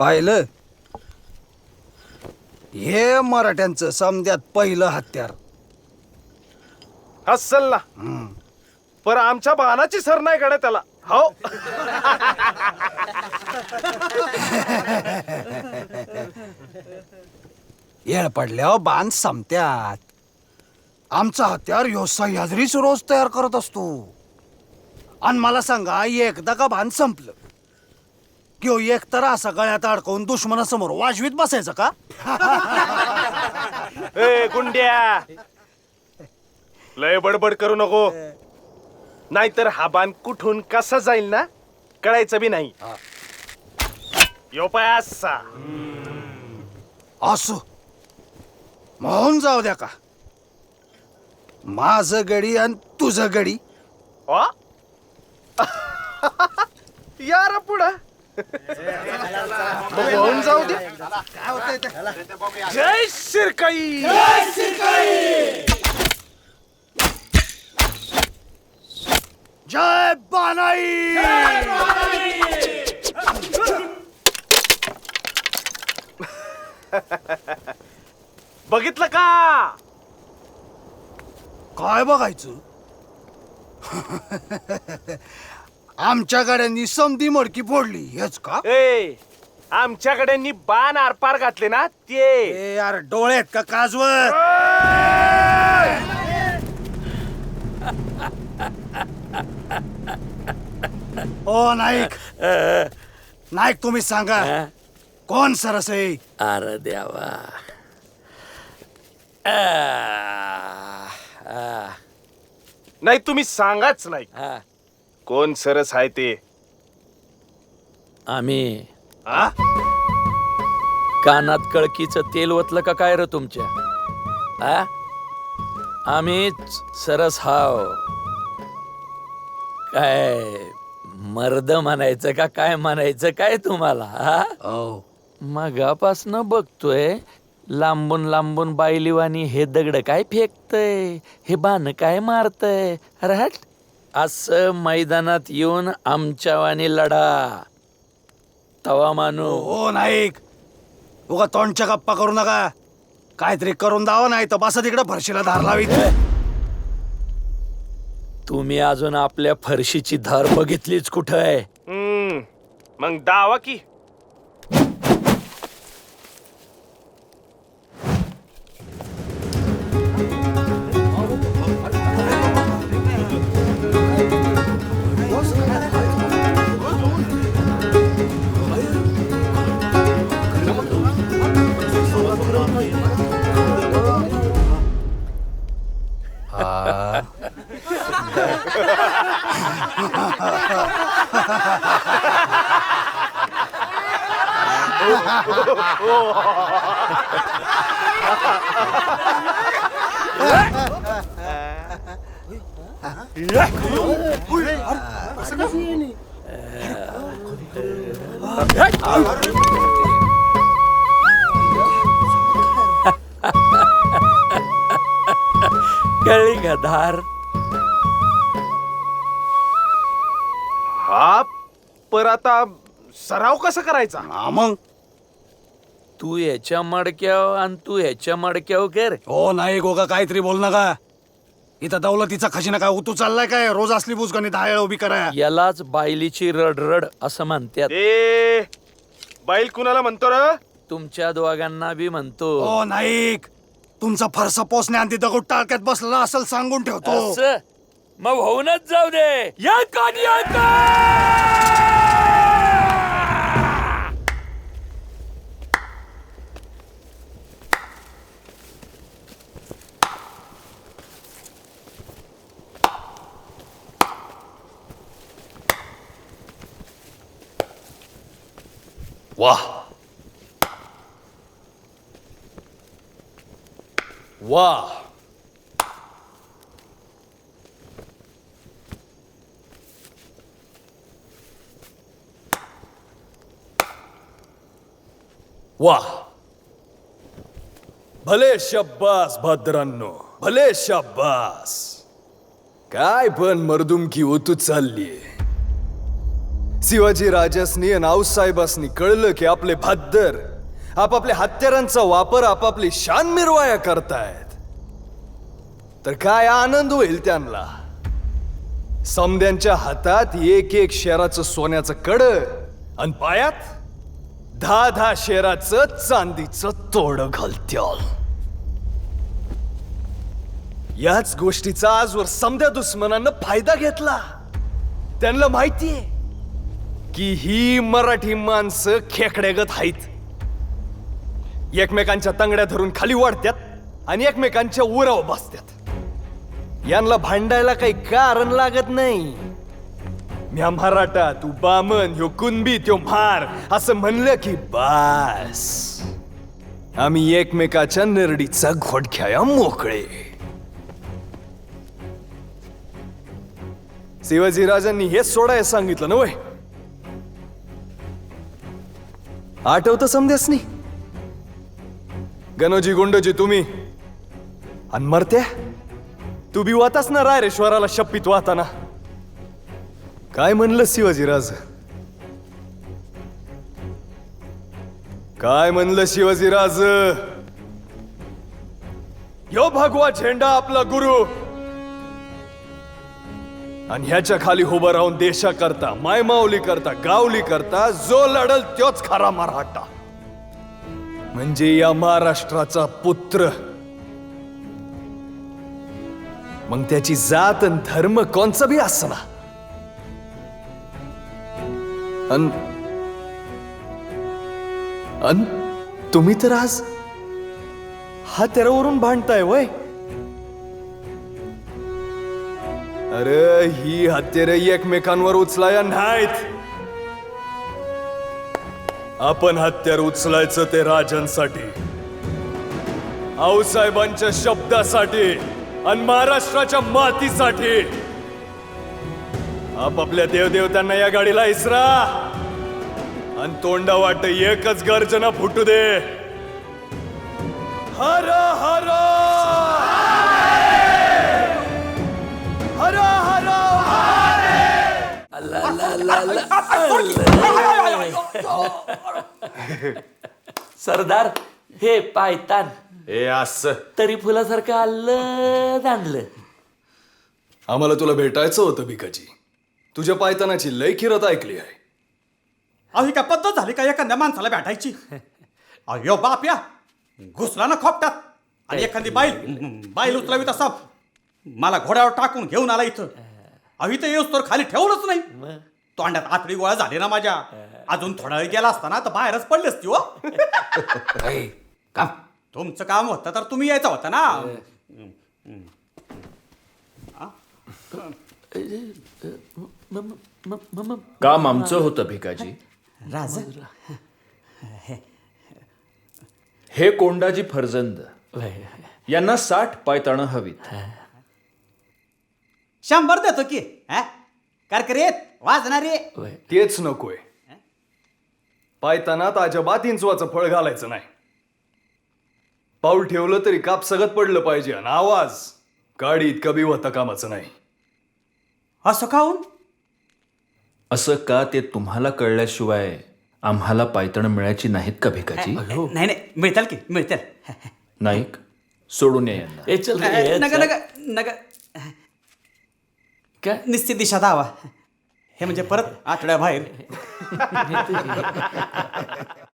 पाहिलं? हे मराठ्यांचं समद्यात पहिलं हत्यार. हसल ना पर आमच्या बाणाची सर नाही कडे त्याला. हो. येळ पडल्यावर बाण संपत्यात. आमचा हत्यार ह्यो सह्याद्रीच रोज तयार करत असतो. आणि मला सांगा एकदा का बाण संपलं? की ह्यो एक तर असा गळ्यात अडकवून दुश्मनासमोर वाजवीत बसायचं का? ए गुंड्या! लय बडबड करू नको. नाहीतर हा बाण कुठून कसा जाईल ना कळायचं बी नाही. यो पाय असा. असो. होऊन जाऊ द्या का? माझं गडी आणि तुझं गडी. वा यार पुढं. होऊन जाऊ दे. जय शिरकाई. जय बानाई. बघितलं का? काय बघायचं? आमच्या गाड्यांनी समधी मडकी फोडली हेच का? ए आमच्याकडे नी बाण आरपार घातले ना ते. ए यार डोळ्यात का काजवर? ओ नाईक. नाईक तुम्ही सांगा. कोण सरस आहे अरे देवा. आ, आ, नाही तुम्ही सांगाच नाही. आ. कोण सरस आहे ते? आम्ही. आ? कानात कळकीचं तेल ओतलं का काय र तुमच्या? आ? आम्हीच सरस हाव. काय मर्द म्हणायचं का काय म्हणायचं काय तुम्हाला हा? मगापासनं बघतोय लांबून लांबून बायलिवानी हे दगड काय फेकतय हे बाण काय मारतय अरे हट असं मैदानात येऊन आमच्यावानी लढा. तवा मानू. ओ नाईक. उगा तोंडच्या गप्पा करू नका. काहीतरी करून दावा नाही तर बसा तिकडे फरशीला धार लावीत तुम्ही अजून आपल्या फरशीची धार बघितलीच कुठं आहे? हम्म. मग दावा की? कळली का पर आता सराव कसा करायचा? हा मग? तू याच्या मडक्याव आणि तू ह्याच्या मडक्याव कर. हो नाही गोगा काहीतरी बोल नका. इथं दौलतीचा खजिना काय उतू चाललाय काय? रोज असली बुजगानी दहा वेळा उभी करा. यालाच बायलीची रडरड असं म्हणतात. ए बैल कुणाला म्हणतो र? तुमच्या दोघांना बी म्हणतो. ओ नाईक. तुमचा फरसा पोचणे आणि दगड टाळक्यात बसलेला असेल सांगून ठेवतो. असं? मग होऊनच जाऊ दे. या काढी आता! वाह वाह भले शब्बास भद्रांनो भले शब्बास. काय पण मर्दुमकी ओतू चालली शिवाजी राजसनी आणि आऊसाहेबासनी कळलं की आपले भाद्दर आपापल्या हत्यारांचा वापर आपापली शान मिरवाया करतायत. तर काय आनंद होईल त्यांना? समद्यांच्या हातात एक एक शेराचं सोन्याचं कड आणि पायात दहा दहा शेराचं चांदीचं तोड घालत्याल. याच गोष्टीचा आजवर समद्या दुश्मनानं फायदा घेतला. त्यांना माहितीये की ही मराठी माणसं खेकड्यागत आहेत. एकमेकांच्या तंगड्या धरून खाली वाढत्यात आणि एकमेकांच्या उरावर बसत्यात यांना भांडायला काही कारण लागत नाही. म्या मराठा तू बामन ह्यो कुणबी त्यो म्हार असं म्हणलं की बास. आम्ही एकमेकाच्या नरडीचा घोडख्याया मोकळे. शिवाजीराजांनी हेच सोडायला सांगितलं ना वय? आठवतं समजेस नाही गणोजी गुंडोजी तुम्ही? आणि मरत्या? तू बी वातास ना रायरेश्वराला शप्पीत वाहताना. काय म्हणलं शिवाजीराज काय म्हणलं शिवाजीराज यो भगवा झेंडा आपला गुरु. आणि ह्याच्या खाली उभं राहून देशा करता मायमावली करता गावली करता जो लढल तोच खरा मराठा. म्हणजे या महाराष्ट्राचा पुत्र. मग त्याची जात आणि धर्म कोणचा बी असणार अन अन तुम्ही तर आज हा तेरावरून भांडताय वय. अरे ही हत्यारे एकमेकांवर उचलाया नाहीत. आपण हत्यार उचलायचं ते राजांसाठी. आऊसाहेबांच्या शब्दासाठी आणि महाराष्ट्राच्या मातीसाठी. आपापल्या देवदेवतांना या गाडीला इसरा. आणि तोंडा वाट एकच गर्जना फुटू दे. हर हर हर! सरदार हे पायतान ए अस तरी फुलासारखं आलं दांडलं आम्हाला तुला भेटायचं होतं भिकाजी. तुझ्या पायतानाची लय खिरत ऐकली आहे. अहो ही काय पद्धत झाली का एखाद्या माणसाला भेटायची? अयो बाप्या घुसला ना खोपटात. आणि एखादी बाईल बाईल उचलावी तसा. मला घोड्यावर टाकून घेऊन आला इथं. इथं येऊस तर खाली ठेवलंच नाही. तोंडात आतडी गोळा झाले ना माझ्या. अजून थोडा वेळ गेला असता ना तर बाहेरच पडली असती हो. काम. तुमचं काम होतं तर तुम्ही यायचं होतं ना. काम आमचं होतं भिकाजी. राजा. हे कोंडाजी फरजंद. यांना साठ पायताणं हवीत. शंभर देतो की हा? कारकरेत वाजणारे. तेच नकोय. पायतानात अजिबात इंचवाचं फळ घालायचं नाही. पाऊल ठेवलं तरी काप सगत पडलं पाहिजे आणि आवाज. गाडी इतका बी होता कामाचं नाही. असं खाऊन असं का ते तुम्हाला कळल्याशिवाय आम्हाला पायतणं मिळायची नाहीत का भिकाजी? नाही नाही. मिळतील की मिळतील. नाईक सोडून या यांना. ए चल रे, नग चल. नग नग काय? निश्चित दिशा धावा हे म्हणजे परत आठवड्याबाहेर